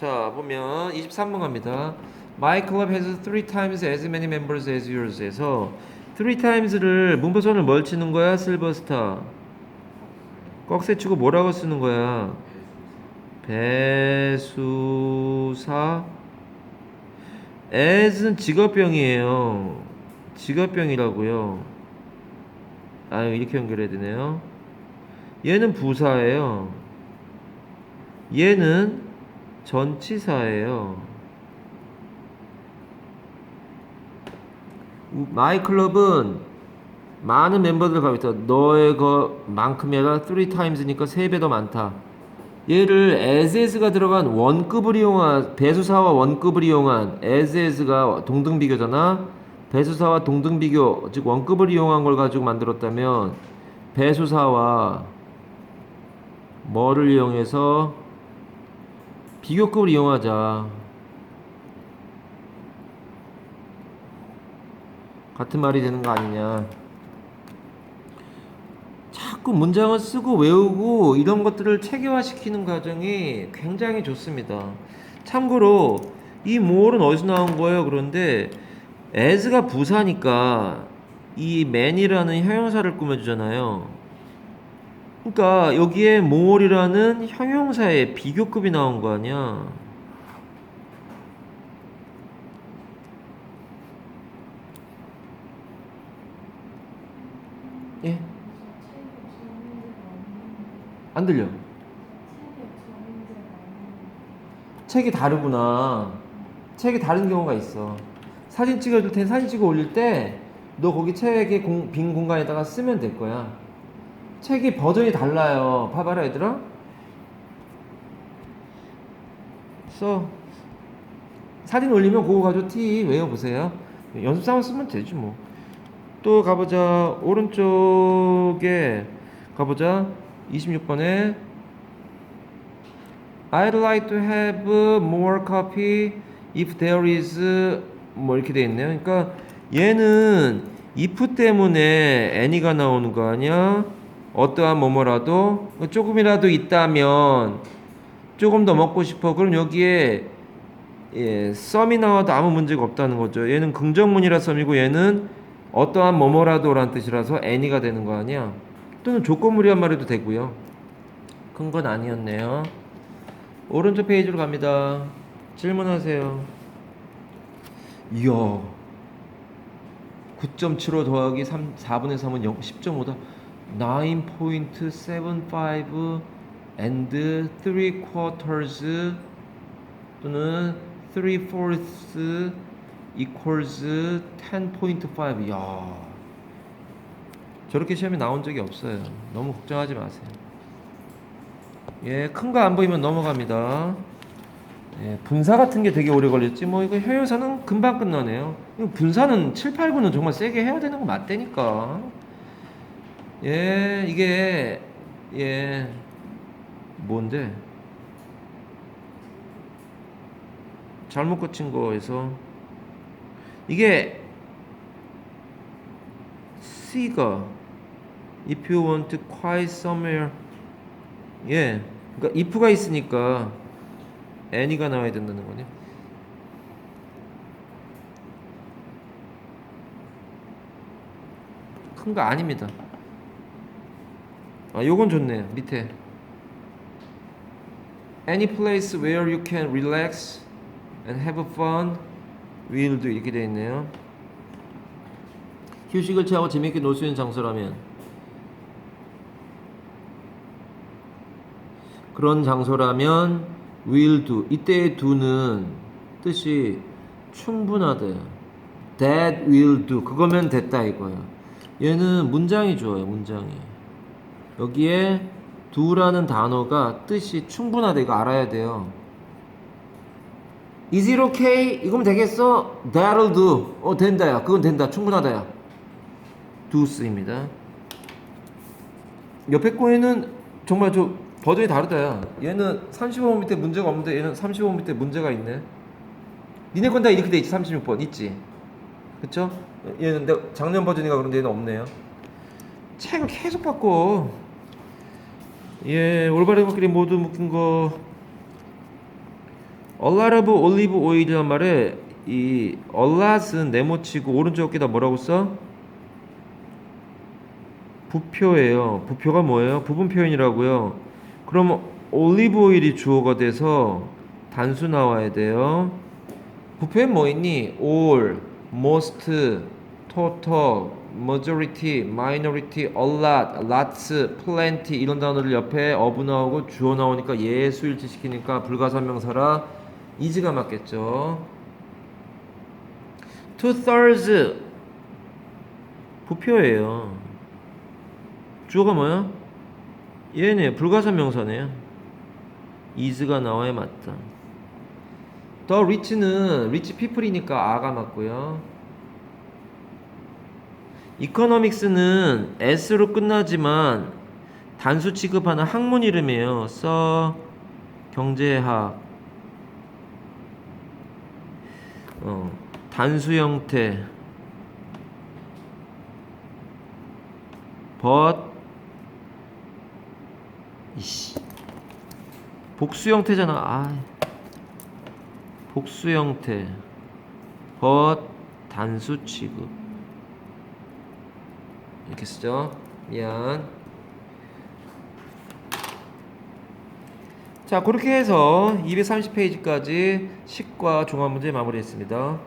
자 보면 23번 갑니다. My club has three times as many members as yours에서 three times를 문법선을 뭘 치는 거야? 실버스타. 꺽쇠 치고 뭐라고 쓰는 거야? 배수사. as는 직업병이에요. 직업병이라고요. 아 이렇게 연결해야 되네요. 얘는 부사예요. 얘는 전치사예요. 마이 클럽은 많은 멤버들 가고 있다. 너의 것만큼이 아니라 3 times니까 3배 더 많다. 얘를 as is가 들어간 원급을 이용한 배수사와 원급을 이용한 as is가 동등 비교잖아. 배수사와 동등 비교 즉 원급을 이용한 걸 가지고 만들었다면 배수사와 뭐를 이용해서 비교급을 이용하자. 같은 말이 되는 거 아니냐. 자꾸 문장을 쓰고 외우고 이런 것들을 체계화시키는 과정이 굉장히 좋습니다. 참고로 이 more는 어디서 나온 거예요? 그런데 as가 부사니까 이 man이라는 형용사를 꾸며주잖아요. 그러니까 여기에 more이라는 형용사의 비교급이 나온 거 아니야. 예? 안 들려. 책이 다르구나. 책이 다른 경우가 있어. 사진 찍어줄 테니 사진 찍어 올릴 때 너 거기 책의 공- 빈 공간에다가 쓰면 될 거야. 책이 버전이 달라요. 봐봐라 얘들아. 써. 사진 올리면 그거 가지고 T 외워보세요. 연습 삼아 쓰면 되지 뭐. 또 가보자. 오른쪽에 가보자. 26번에 I'd like to have more coffee if there is 뭐 이렇게 돼 있네요. 그러니까 얘는 if 때문에 any가 나오는 거 아니야? 어떠한 뭐뭐라도 조금이라도 있다면 조금 더 먹고 싶어. 그럼 여기에 예, 썸이 나와도 아무 문제가 없다는 거죠. 얘는 긍정문이라 썸이고 얘는 어떠한 뭐뭐라도라는 뜻이라서 any가 되는 거 아니야? 또는 조건물이란 말해도 되고요. 큰 건 아니었네요. 오른쪽 페이지로 갑니다. 질문하세요. 이야. 9.75 더하기 3, 4분의 3은 0, 10.5다. 9.75 and 3 quarters 또는 3 fourths equals 10.5. 이야. 저렇게 시험에 나온 적이 없어요. 너무 걱정하지 마세요. 예, 큰 거 안 보이면 넘어갑니다. 예, 분사 같은 게 되게 오래 걸렸지. 뭐 이거 효용사는 금방 끝나네요. 분사는 7, 8, 9는 정말 세게 해야 되는 거 맞다니까. 예, 이게 예. 뭔데? 잘못 고친 거에서. 이게 C가 if you want to quiet somewhere. 예 그러니까 if가 있으니까 any가 나와야 된다는 거네. 큰 거 아닙니다 아 요건 좋네요. 밑에. Any place where you can relax and have fun will도 이렇게 되어 있네요. 휴식을 취하고 재미있게 놀 수 있는 장소라면. 그런 장소라면 will do 이때의 do는 뜻이 충분하다 that will do 그거면 됐다 이거야 얘는 문장이 좋아요 문장이 여기에 do라는 단어가 뜻이 충분하다 이거 알아야 돼요 Is it okay? 이거면 되겠어? That'll do. 어 된다야. 그건 된다. 충분하다야. do 쓰입니다. 옆에 거에는 정말 저 버전이 다르다야. 얘는 35번 밑에 문제가 없는데 얘는 35번 밑에 문제가 있네. 니네 건 다 이렇게 돼 있지 36번 있지. 그쵸? 얘는 작년 버전이가 그런데 얘는 없네요. 책을 계속 바꿔. 예, 올바른 것끼리 모두 묶인 거 of olive oil이란 말에 이 lot은 네모치고 오른쪽 어깨다 뭐라고 써? 부표예요. 부표가 뭐예요? 부분 표현이라고요. 그럼 올리브 오일이 주어가 돼서 단수 나와야 돼요. 부표에 뭐 있니? all, most, total, majority, minority, a lot, lots, plenty 이런 단어들 옆에 of 나오고 주어 나오니까 예수 일치 시키니까 불가산명사라 이지가 맞겠죠. two thirds 부표예요. 주어가 뭐야? 얘네 불가산명사네요. is가 나와야 맞다. 더 리치는 리치 피플이니까 아가 맞고요. 이코노믹스는 s로 끝나지만 단수 취급하는 학문 이름이에요. 써 경제학 어, 단수 형태 but 이씨 복수 형태잖아. 아. 복수 형태. but 단수 취급. 이렇게 쓰죠. 미안. 자, 그렇게 해서 230페이지까지 식과 종합 문제 마무리했습니다.